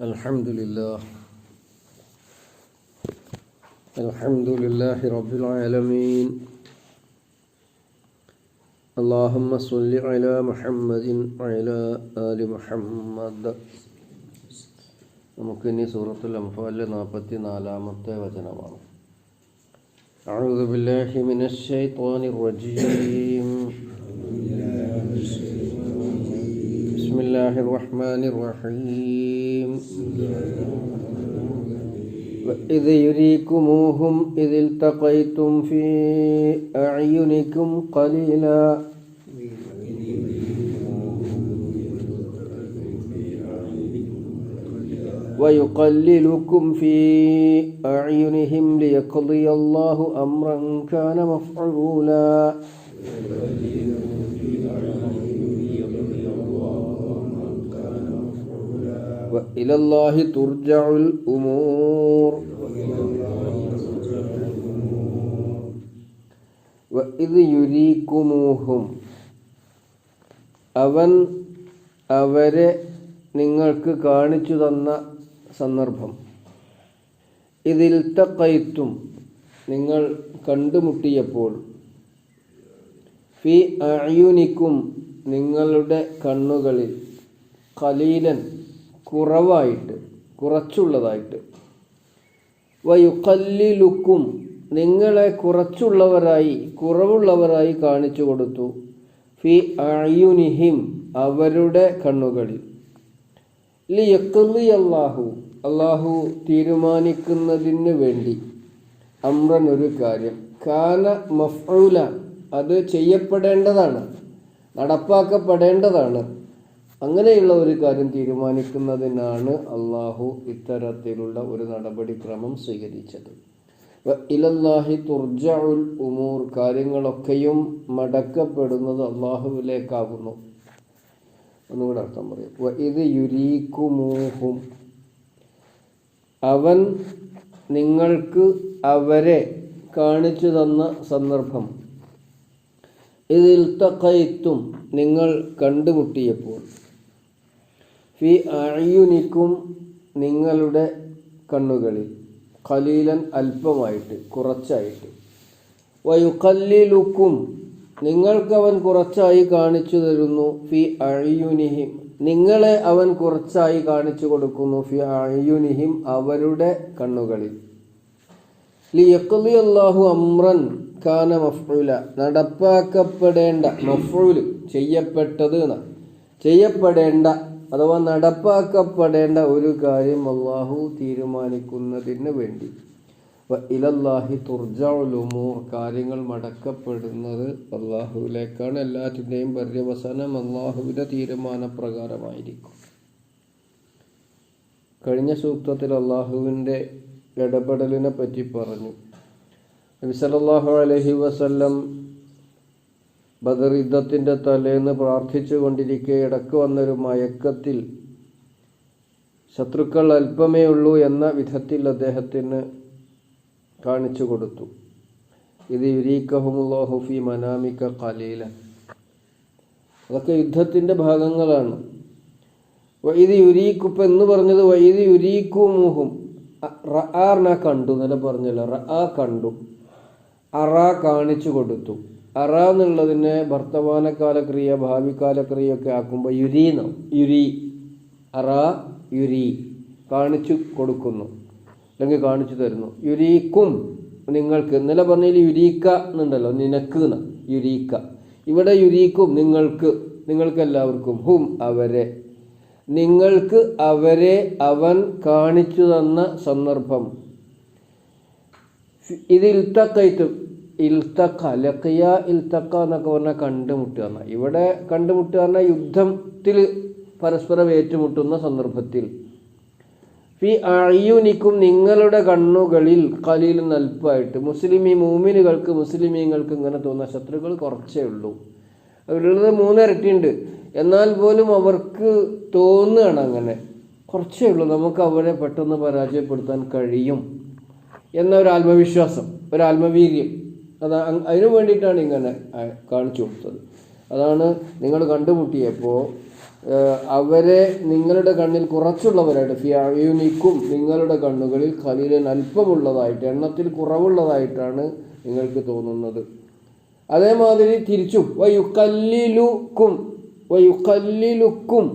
الحمد لله الحمد لله رب العالمين اللهم صل على محمد وعلى آل محمد നമുക്കിനി സൂറത്തുൽ അംഫാലിലെ നാൽപ്പത്തി നാലാമത്തെ വചനമാണ് أعوذ بالله من الشيطان الرجيم الله الرحمن الرحيم. وإذ يريكموهم إذ التقيتم في أعينكم قليلا. ويقللكم في أعينهم ليقضي الله أمرا كان مفعولا. ഇലല്ലാഹി തുർജഉൽ ഉമൂർ. ഇത് യുരീക്കുമൂഹും അവൻ അവരെ നിങ്ങൾക്ക് കാണിച്ചു തന്ന സന്ദർഭം. ഇതിൽ തക്കയത്തും നിങ്ങൾ കണ്ടുമുട്ടിയപ്പോൾ ഫി അയുനിക്കും നിങ്ങളുടെ കണ്ണുകളിൽ കലീലൻ കുറവായിട്ട് കുറച്ചുള്ളതായിട്ട്. വയുക്കല്ലിലുക്കും നിങ്ങളെ കുറച്ചുള്ളവരായി കുറവുള്ളവരായി കാണിച്ചു കൊടുത്തു. ഫി അയുനിഹിം അവരുടെ കണ്ണുകളിൽ. ലിയക്കലി അള്ളാഹു അള്ളാഹു തീരുമാനിക്കുന്നതിന് വേണ്ടി. അമ്രൻ ഒരു കാര്യം കാന മഫ്ഊല അത് ചെയ്യപ്പെടേണ്ടതാണ് നടപ്പാക്കപ്പെടേണ്ടതാണ്. അങ്ങനെയുള്ള ഒരു കാര്യം തീരുമാനിക്കുന്നതിനാണ് അള്ളാഹു ഇത്തരത്തിലുള്ള ഒരു നടപടിക്രമം സ്വീകരിച്ചത്. ഇലല്ലാഹി തുർജഉൽ ഉമൂർ കാര്യങ്ങളൊക്കെയും മടക്കപ്പെടുന്നത് അള്ളാഹുവിലേക്കാകുന്നു ഒന്നുകൂടെ അർത്ഥം പറയും. ഇത് യുരീക്കുമൂഹും അവൻ നിങ്ങൾക്ക് അവരെ കാണിച്ചു തന്ന സന്ദർഭം. ഇതിൽ തക്കയത്തും നിങ്ങൾ കണ്ടുമുട്ടിയപ്പോൾ. ഫി അയുനിക്കും നിങ്ങളുടെ കണ്ണുകളിൽ. ഖലീലൻ അല്പമായിട്ട് കുറച്ചായിട്ട്. വയുക്കല്ലിലുക്കും നിങ്ങൾക്കവൻ കുറച്ചായി കാണിച്ചു തരുന്നു ഫി അഴിയുനിഹിം നിങ്ങളെ അവൻ കുറച്ചായി കാണിച്ചു കൊടുക്കുന്നു ഫി അഴിയുനിഹിം അവരുടെ കണ്ണുകളിൽ. ലിയക്കലി അമ്രൻ കാന മഫ്ഊല നടപ്പാക്കപ്പെടേണ്ട മഫ്ഊൽ ചെയ്യപ്പെട്ടത് ചെയ്യപ്പെടേണ്ട അഥവാ നടപ്പാക്കപ്പെടേണ്ട ഒരു കാര്യം അള്ളാഹു തീരുമാനിക്കുന്നതിന് വേണ്ടി. ഇലല്ലാഹി തുർജുലുമൂർ കാര്യങ്ങൾ മടക്കപ്പെടുന്നത് അള്ളാഹുവിലേക്കാണ് എല്ലാറ്റിന്റെയും പര്യവസാനം അള്ളാഹുവിന്റെ തീരുമാനപ്രകാരമായിരിക്കും. കഴിഞ്ഞ സൂക്തത്തിൽ അള്ളാഹുവിന്റെ ഇടപെടലിനെ പറ്റി പറഞ്ഞു. നബി സല്ലല്ലാഹു അലൈഹി വസല്ലം ബദർ യുദ്ധത്തിന്റെ തലേന്ന് പ്രാർത്ഥിച്ചു കൊണ്ടിരിക്കെ ഇടയ്ക്ക് വന്നൊരു മയക്കത്തിൽ ശത്രുക്കൾ അല്പമേ ഉള്ളൂ എന്ന വിധത്തിൽ അദ്ദേഹത്തിന് കാണിച്ചു കൊടുത്തു. ഇത് യുരീക്കഹുമുല്ലാഹുഫി മനാമിക്ക കലീല അതൊക്കെ യുദ്ധത്തിന്റെ ഭാഗങ്ങളാണ്. വൈദി യുരീക്കുപ്പ എന്ന് പറഞ്ഞത് വൈദി യുരീക്കുമുഹും റആർന കണ്ടു എന്നല്ല പറഞ്ഞല്ലോ? റആ കണ്ടു. അറ കാണിച്ചു കൊടുത്തു. അറ എന്നുള്ളതിനെ വർത്തമാനകാലക്രിയ ക്രിയ ഭാവികാല ക്രിയ ഒക്കെ ആക്കുമ്പോൾ യുരീന്നോ യുരി. അറ യുരി. കാണിച്ചു കൊടുക്കുന്നു. അല്ലെങ്കിൽ കാണിച്ചു തരുന്നു. യുരീക്കും നിങ്ങൾക്ക് ഇന്നലെ പറഞ്ഞതിൽ യുരീക്ക എന്നുണ്ടല്ലോ നിനക്ക് യുരീക്ക. ഇവിടെ യുരീക്കും നിങ്ങൾക്ക് നിങ്ങൾക്ക് എല്ലാവർക്കും ഹും അവരെ. നിങ്ങൾക്ക് അവരെ അവൻ കാണിച്ചു തന്ന സന്ദർഭം. ഇതിൽ ഇൽത്തക്കയത്ത് ഇൽത്തക്ക ലക്കിയ ഇൽത്തക്ക എന്നൊക്കെ പറഞ്ഞാൽ കണ്ടുമുട്ടുക എന്നാൽ ഇവിടെ കണ്ടുമുട്ടുക പറഞ്ഞാൽ യുദ്ധത്തിൽ പരസ്പരം ഏറ്റുമുട്ടുന്ന സന്ദർഭത്തിൽ. ഫി അയ്യുനിക്കും നിങ്ങളുടെ കണ്ണുകളിൽ കലിയിൽ നൽപ്പായിട്ട്. മുസ്ലിമി മൂമിനുകൾക്ക് മുസ്ലിമീങ്ങൾക്ക് ഇങ്ങനെ തോന്നുന്ന ശത്രുക്കൾ കുറച്ചേ ഉള്ളൂ. അവരുള്ളത് മൂന്നിരട്ടിയുണ്ട് എന്നാൽ പോലും അവർക്ക് തോന്നുകയാണ് അങ്ങനെ. കുറച്ചേ ഉള്ളൂ. നമുക്ക് അവരെ പെട്ടെന്ന് പരാജയപ്പെടുത്താൻ കഴിയും. എന്ന ഒരു ആത്മവിശ്വാസം ഒരു ആത്മവീര്യം. അത് അതിനു വേണ്ടിയിട്ടാണ് ഇങ്ങനെ കാണിച്ചു കൊടുത്തത്. അതാണ് നിങ്ങൾ കണ്ടുമുട്ടിയപ്പോൾ അവരെ നിങ്ങളുടെ കണ്ണിൽ കുറച്ചുള്ളവരായിട്ട് ഫിയായുനിക്കും നിങ്ങളുടെ കണ്ണുകളിൽ ഖലീലൻ അല്പമുള്ളതായിട്ട് എണ്ണത്തിൽ കുറവുള്ളതായിട്ടാണ് നിങ്ങൾക്ക് തോന്നുന്നത്. അതേമാതിരി തിരിച്ചും വയുക്കല്ലിലുക്കും വയുക്കല്ലിലുക്കും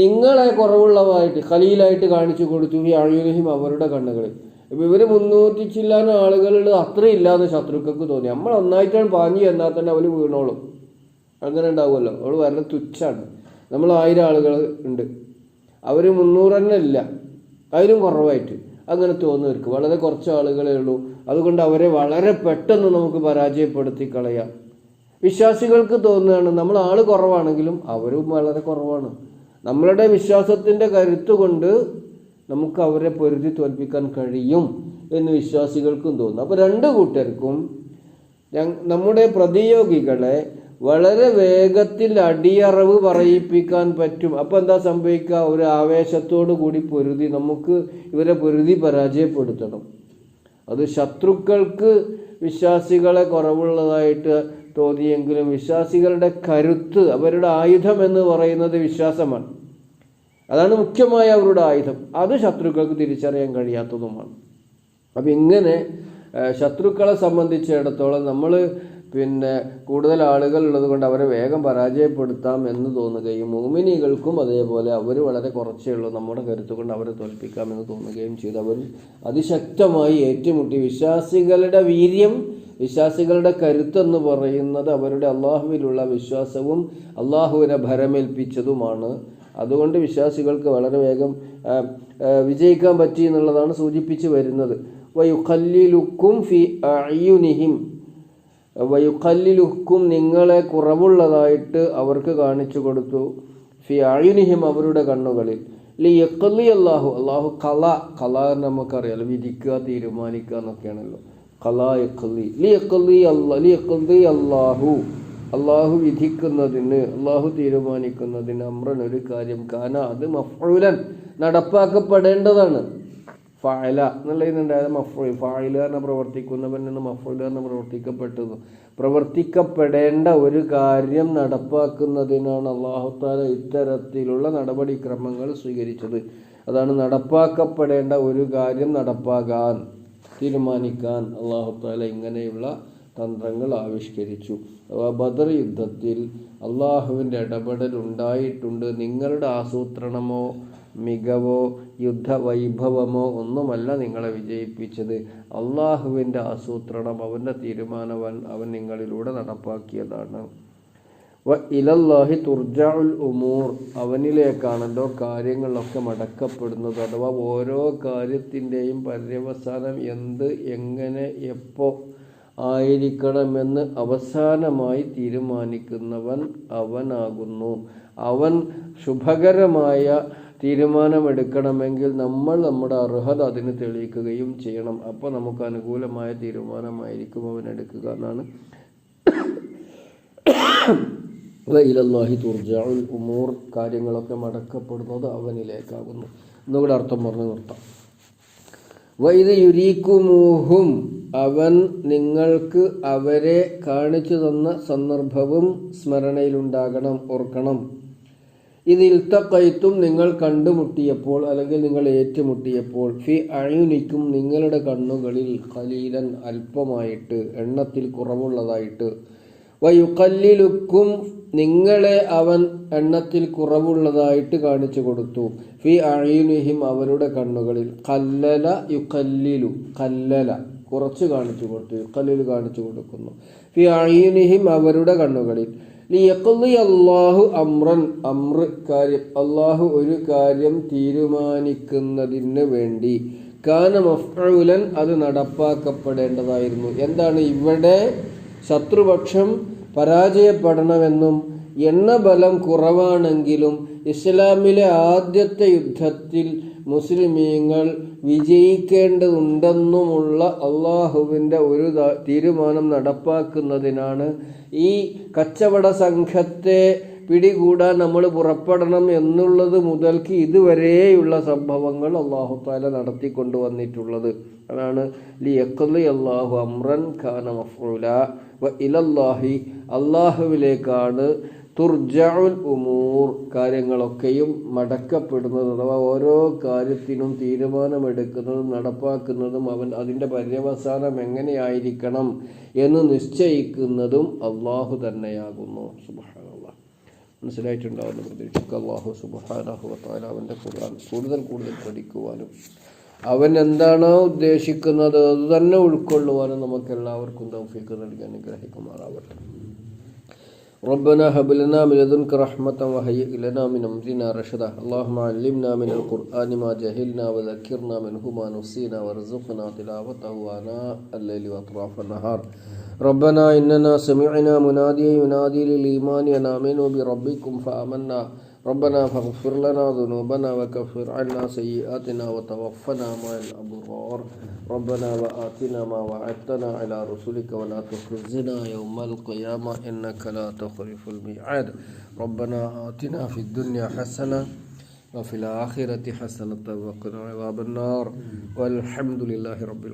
നിങ്ങളെ കുറവുള്ളതായിട്ട് ഖലീലായിട്ട് കാണിച്ചു കൊടുത്തു ഈ അഴിയുലഹിം അവരുടെ കണ്ണുകളിൽ. ഇപ്പം ഇവർ മുന്നൂറ്റി ചില്ലാനും ആളുകളുടെ അത്രയും ഇല്ലാന്ന് ശത്രുക്കൾക്ക് തോന്നി. നമ്മൾ ഒന്നായിട്ടാണ് പാഞ്ഞു എന്നാൽ തന്നെ അവർ വീണോളും. അങ്ങനെ ഉണ്ടാവുമല്ലോ. അവൾ വളരെ തുച്ഛാണ്. നമ്മൾ ആയിരം ആളുകൾ ഉണ്ട്. അവർ മുന്നൂറ് തന്നെ ഇല്ല അതിലും കുറവായിട്ട് അങ്ങനെ തോന്നുന്നവർക്ക് വളരെ കുറച്ച് ആളുകളേ ഉള്ളൂ. അതുകൊണ്ട് അവരെ വളരെ പെട്ടെന്ന് നമുക്ക് പരാജയപ്പെടുത്തി കളയാം. വിശ്വാസികൾക്ക് തോന്നുകയാണ് നമ്മൾ ആൾ കുറവാണെങ്കിലും അവരും വളരെ കുറവാണ്. നമ്മളുടെ വിശ്വാസത്തിന്റെ കരുത്ത് കൊണ്ട് നമുക്ക് അവരെ പൊരുതി തോൽപ്പിക്കാൻ കഴിയും എന്ന് വിശ്വാസികൾക്കും തോന്നുന്നു അപ്പോൾ രണ്ട് കൂട്ടർക്കും നമ്മുടെ പ്രതിയോഗികളെ വളരെ വേഗത്തിൽ അടിയറവ് പറയിപ്പിക്കാൻ പറ്റും. അപ്പോൾ എന്താ സംഭവിക്കുക? ഒരു ആവേശത്തോടു കൂടി പൊരുതി നമുക്ക് ഇവരെ പൊരുതി പരാജയപ്പെടുത്തണം. അത് ശത്രുക്കൾക്ക് വിശ്വാസികളെ കുറവുള്ളതായിട്ട് തോന്നിയെങ്കിലും വിശ്വാസികളുടെ കരുത്ത് അവരുടെ ആയുധം എന്ന് പറയുന്നത് വിശ്വാസമാണ്. അതാണ് മുഖ്യമായ അവരുടെ ആയുധം. അത് ശത്രുക്കൾക്ക് തിരിച്ചറിയാൻ കഴിയാത്തതുമാണ്. അപ്പം ഇങ്ങനെ ശത്രുക്കളെ സംബന്ധിച്ചിടത്തോളം നമ്മൾ പിന്നെ കൂടുതൽ ആളുകൾ ഉള്ളത് കൊണ്ട് അവരെ വേഗം പരാജയപ്പെടുത്താം എന്ന് തോന്നുകയും മോമിനികൾക്കും അതേപോലെ അവർ വളരെ കുറച്ചേ ഉള്ളൂ നമ്മുടെ കരുത്ത് കൊണ്ട് അവരെ തോൽപ്പിക്കാം എന്ന് തോന്നുകയും ചെയ്തു. അവർ അതിശക്തമായി ഏറ്റുമുട്ടി. വിശ്വാസികളുടെ വീര്യം വിശ്വാസികളുടെ കരുത്തെന്ന് പറയുന്നത് അവരുടെ അള്ളാഹുവിലുള്ള വിശ്വാസവും അള്ളാഹുവിനെ ഭരമേൽപ്പിച്ചതുമാണ്. അതുകൊണ്ട് വിശ്വാസികൾക്ക് വളരെ വേഗം വിജയിക്കാൻ പറ്റി എന്നുള്ളതാണ് സൂചിപ്പിച്ച് വരുന്നത്. വയുഖല്ലിലുക്കും ഫി അയ്യുനിഹിം വയുഖല്ലിലുക്കും നിങ്ങളെ കുറവുള്ളതായിട്ട് അവർക്ക് കാണിച്ചു കൊടുത്തു. ഫി അയ്യുനിഹിം അവരുടെ കണ്ണുകളിൽ. ലി യക്കല്ലി അള്ളാഹു അള്ളാഹു കല കല എന്ന് നമുക്കറിയാലോ വിധിക്കുക തീരുമാനിക്കുക എന്നൊക്കെയാണല്ലോ. കല യക്കല്ലി ലി യക്കല്ലി അല്ലാ ലി യക്കല്ലി അള്ളാഹു അള്ളാഹു വിധിക്കുന്നതിന് അള്ളാഹു തീരുമാനിക്കുന്നതിന് അമ്രൻ ഒരു കാര്യം. കാന അത് മഫ്ഴുലൻ നടപ്പാക്കപ്പെടേണ്ടതാണ്. ഫായല എന്നുള്ളതിനുണ്ടായത് മഫ്ഴു ഫായില എന്ന പ്രവർത്തിക്കുന്നവൻ എന്ന് മഫ്ഴുല എന്ന് പ്രവർത്തിക്കപ്പെട്ടത്. പ്രവർത്തിക്കപ്പെടേണ്ട ഒരു കാര്യം നടപ്പാക്കുന്നതിനാണ് അള്ളാഹുത്താല ഇത്തരത്തിലുള്ള നടപടിക്രമങ്ങൾ സ്വീകരിച്ചത്. അതാണ് നടപ്പാക്കപ്പെടേണ്ട ഒരു കാര്യം നടപ്പാകാൻ തീരുമാനിക്കാൻ അള്ളാഹുത്താല ഇങ്ങനെയുള്ള തന്ത്രങ്ങൾ ആവിഷ്കരിച്ചു. ബദർ യുദ്ധത്തിൽ അള്ളാഹുവിന്റെ ഇടപെടൽ ഉണ്ടായിട്ടുണ്ട്. നിങ്ങളുടെ ആസൂത്രണമോ മികവോ യുദ്ധവൈഭവമോ ഒന്നുമല്ല നിങ്ങളെ വിജയിപ്പിച്ചത്. അള്ളാഹുവിന്റെ ആസൂത്രണം അവന്റെ തീരുമാനം അവൻ- നിങ്ങളിലൂടെ നടപ്പാക്കിയതാണ്. വ ഇലല്ലാഹി തുർജഉൽ ഉമൂർ അവനിലേക്കാണല്ലോ കാര്യങ്ങളൊക്കെ മടക്കപ്പെടുന്നത്. അഥവാ ഓരോ കാര്യത്തിന്റെയും പര്യവസാനം എന്ത് എങ്ങനെ എപ്പോ ആയിരിക്കണമെന്ന് അവസാനമായി തീരുമാനിക്കുന്നവൻ അവനാകുന്നു. അവൻ ശുഭകരമായ തീരുമാനമെടുക്കണമെങ്കിൽ നമ്മൾ നമ്മുടെ അർഹത അതിന് തെളിയിക്കുകയും ചെയ്യണം. അപ്പോൾ നമുക്ക് അനുകൂലമായ തീരുമാനമായിരിക്കും അവൻ എടുക്കുക എന്നാണ്. ഇലല്ലാഹി തുർജഉൽ ഉമൂർ കാര്യങ്ങളൊക്കെ മടക്കപ്പെടുന്നത് അവനിലേക്കാകുന്നു. എന്നുകൂടെ അർത്ഥം പറഞ്ഞു നിർത്താം. വൈദ് യുരീക്കുമൂഹും അവൻ നിങ്ങൾക്ക് അവരെ കാണിച്ചു തന്ന സന്ദർഭവും സ്മരണയിലുണ്ടാകണം ഓർക്കണം. ഇത് ഇൽത്തക്കയത്തും നിങ്ങൾ കണ്ടുമുട്ടിയപ്പോൾ അല്ലെങ്കിൽ നിങ്ങൾ ഏറ്റുമുട്ടിയപ്പോൾ ഫി അഴുനിക്കും നിങ്ങളുടെ കണ്ണുകളിൽ ഖലീലൻ അല്പമായിട്ട് എണ്ണത്തിൽ കുറവുള്ളതായിട്ട് വയുക്കല്ലിലുക്കും നിങ്ങളെ അവൻ എണ്ണത്തിൽ കുറവുള്ളതായിട്ട് കാണിച്ചു കൊടുത്തു. ഫി അഴീനുഹിം അവരുടെ കണ്ണുകളിൽ. കല്ലല യുക്കല്ലിലു കല്ലല. കുറച്ച് കാണിച്ചു കൊടുത്തു. യുക്കല്ലിൽ കാണിച്ചു കൊടുക്കുന്നു. ഫി അഴീനുഹിം അവരുടെ കണ്ണുകളിൽ. അള്ളാഹു അമ്രൻ. അമ്ര കാര്യം. അള്ളാഹു ഒരു കാര്യം തീരുമാനിക്കുന്നതിന് വേണ്ടി. കാന മഫ്ഊലൻ അത് നടപ്പാക്കപ്പെടേണ്ടതായിരുന്നു. എന്താണ് ഇവിടെ ശത്രുപക്ഷം പരാജയപ്പെടണമെന്നും എണ്ണബലം കുറവാണെങ്കിലും ഇസ്ലാമിലെ ആദ്യത്തെ യുദ്ധത്തിൽ മുസ്ലിമീങ്ങൾ വിജയിക്കേണ്ടതുണ്ടെന്നുമുള്ള അള്ളാഹുവിന്റെ ഒരു തീരുമാനം നടപ്പാക്കുന്നതിനാണ് ഈ കച്ചവട സംഘത്തെ പിടികൂടാൻ നമ്മൾ പുറപ്പെടണം എന്നുള്ളത് മുതൽക്ക് ഇതുവരെയുള്ള സംഭവങ്ങൾ അള്ളാഹു താല നടത്തിക്കൊണ്ടുവന്നിട്ടുള്ളത്. അതാണ് അള്ളാഹു അമ്രൻ ഖാന മഫൂല വ ഇലല്ലാഹി അള്ളാഹുവിലേക്കാണ് തുർജഉൽ ഉമൂർ കാര്യങ്ങളൊക്കെയും മടക്കപ്പെടുന്നത് അഥവാ ഓരോ കാര്യത്തിനും തീരുമാനമെടുക്കുന്നതും നടപ്പാക്കുന്നതും അവൻ അതിന്റെ പര്യവസാനം എങ്ങനെയായിരിക്കണം എന്ന് നിശ്ചയിക്കുന്നതും അള്ളാഹു തന്നെയാകുന്നു. സുബഹാനല്ലാഹ് മനസ്സിലായിട്ടുണ്ടാവുന്ന പ്രതീക്ഷിക്കുക. അള്ളാഹു സുബഹാനഹുവത്താല അവന്റെ ഖുർആൻ കൂടുതൽ കൂടുതൽ പഠിക്കുവാനും അവൻ എന്താണോ ഉദ്ദേശിക്കുന്നത് അത് തന്നെ ഉൾക്കൊള്ളുവാനും നമുക്ക് എല്ലാവർക്കും തൗഫീക്ക് നൽകി അനുഗ്രഹിക്കുമാറാവട്ടെ. ربنا هب لنا من لدنك رحمة وهيئ لنا من أمرنا رشدا. اللهم علمنا من القرآن ما جهلنا وذكرنا منه ما نسينا وارزقنا تلاوته آناء الليل وأطراف النهار. ربنا إننا سمعنا مناديا ينادي للإيمان أن آمنوا بربكم فآمنا. ربنا فاغفر لنا ذنوبنا وكفر عنا سيئاتنا وتوفنا مع الأبرار. ربنا وآتنا ما وعدتنا على رسلك ولا تخزنا يوم القيامة إنك لا تخلف الميعاد. ربنا آتنا في الدنيا حسنة وفي الآخرة حسنة وقنا عذاب النار. والحمد لله رب العالمين.